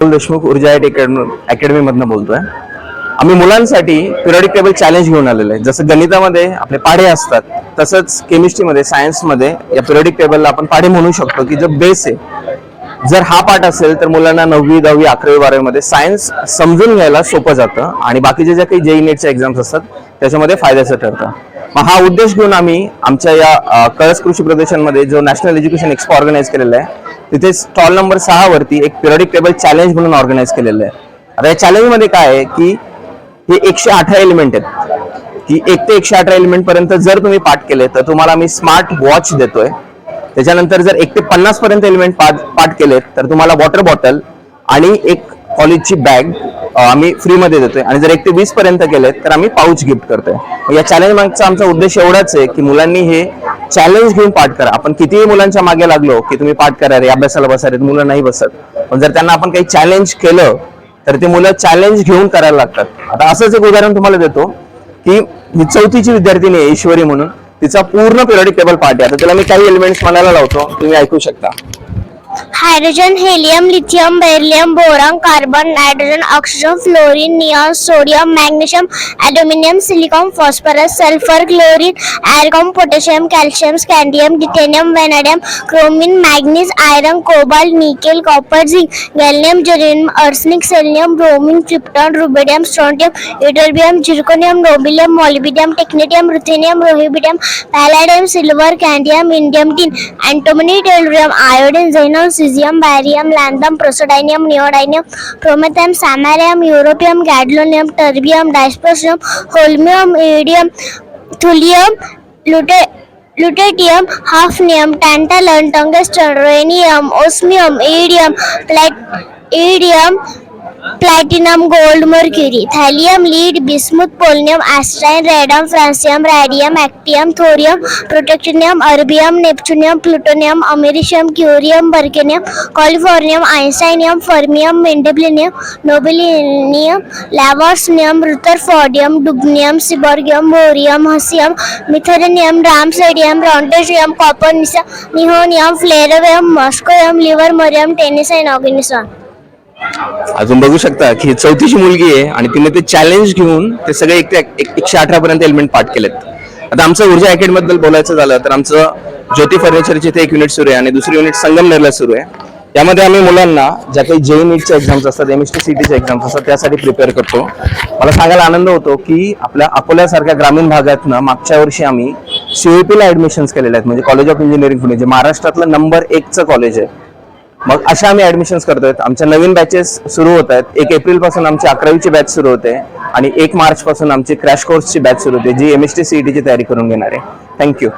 देशमुख ऊर्जा अकॅडमी मधनं बोलतोय. आम्ही मुलांसाठी पिरियडिक टेबल चॅलेंज घेऊन आलेलो आहे. जसं गणितामध्ये आपले पाढे असतात तसंच केमिस्ट्रीमध्ये सायन्समध्ये या पिरियडिक टेबलला आपण पाढे म्हणू शकतो की जो बेस आहे. जर हा पाठ असेल तर मुलांना नववी दहावी अकरावी बारावीमध्ये सायन्स समजून घ्यायला सोपं जातं आणि बाकीचे ज्या काही जेई नेटच्या एक्झाम्स असतात त्याच्यामध्ये फायद्याचं ठरतं. मग हा उद्देश घेऊन आम्ही आमच्या या कळस कृषी प्रदर्शनमध्ये जो नॅशनल एज्युकेशन एक्सपो ऑर्गनाईज केलेला आहे तिथे स्टॉल नंबर सहा वरती एक पिरियडिक टेबल चॅलेंज म्हणून ऑर्गनाईज केलेलं आहे. आता या चॅलेंजमध्ये काय आहे की हे एकशे अठरा एलिमेंट आहेत. की एक ते एकशे अठरा एलिमेंट पर्यंत जर तुम्ही पाठ केले तर तुम्हाला मी स्मार्ट वॉच देतोय. त्याच्यानंतर जर एक ते पन्नास पर्यंत एलिमेंट पाठ पाठ केलेत तर तुम्हाला वॉटर बॉटल आणि एक कॉलेजची बॅग आम्ही फ्रीमध्ये देतोय. आणि जर एक ते वीस पर्यंत केलेत तर आम्ही पाऊच गिफ्ट करतोय. या चॅलेंज मागचा आमचा उद्देश एवढाच आहे की मुलांनी हे चॅलेंज घेऊन पाठ करा. आपण कितीही मुलांच्या मागे लागलो की तुम्ही पाठ करा रे अभ्यासाला बसा रे मुलं नाही बसत. पण जर त्यांना आपण काही चॅलेंज केलं तर ते मुलं चॅलेंज घेऊन करायला लागतात. आता असंच एक उदाहरण तुम्हाला देतो की ही चौथीची विद्यार्थिनी आहे ईश्वरी म्हणून. तिचा पूर्ण पिरियडिक टेबल पाठ आहे. आता त्याला मी काही एलिमेंट्स म्हणायला लावतो तुम्ही ऐकू शकता. Hydrogen helium lithium beryllium boron carbon nitrogen oxygen fluorine neon sodium magnesium aluminium silicon phosphorus sulphur chlorine argon potassium calcium scandium titanium vanadium chromium manganese iron cobalt nickel copper zinc gallium germanium arsenic selenium bromine krypton rubidium strontium ytterbium zirconium niobium molybdenum technetium ruthenium rhodium palladium silver cadmium indium tin antimony tellurium iodine xenon caesium barium lanthanum praseodymium neodymium promethium samarium europium gadolinium terbium dysprosium holmium idiom thulium lute lutetium hafnium tantalum tungsten rhenium osmium iridium plat iridium platinum gold mercury thallium lead bismuth polonium astatine radon francium radium actinium thorium protactinium uranium neptunium plutonium americium curium berkelium californium einsteinium fermium mendelevium nobelium lawrencium rutherfordium dubnium seaborgium bohrium hassium meitnerium darmstadtium roentgenium copernicium nihonium flerovium moscovium livermorium tennessine and oganesson अजून बघू शकता की चौथीची मुलगी आहे आणि तिने ते challenge घेऊन ते सगळे एक ते एक- एकशे अठरा पर्यंत एलिमेंट पाठ केलेत. आता आमचं ऊर्जा अकॅडमीबद्दल बोलायचं झालं तर आमचं ज्योती फर्निचरचे इथे एक युनिट सुरू आहे आणि दुसरी युनिट संगमनेरला सुरू आहे. त्यामध्ये आम्ही मुलांना ज्या काही जे नीटच्या एक्झाम्स असतात एम एस टी सी टीच्या एक्झाम्स असतात त्यासाठी प्रिपेअर करतो. मला सांगायला आनंद होतो की आपल्या अकोल्यासारख्या ग्रामीण भागातनं मागच्या वर्षी आम्ही सीओपीला ऍडमिशन्स केलेले आहेत. म्हणजे कॉलेज ऑफ इंजिनिअरिंग पुणे जे महाराष्ट्रातलं नंबर एकचं कॉलेज आहे. मग अशा आम्ही ऍडमिशन्स करतोय. आमच्या नवीन बॅचेस सुरू होत आहेत. एक एप्रिलपासून आमची अकरावीची बॅच सुरू होते आणि एक मार्च पासून आमची क्रॅश कोर्सची बॅच सुरू होते जी एम एस टी सीईटीची तयारी करून घेणार. आहे थँक्यू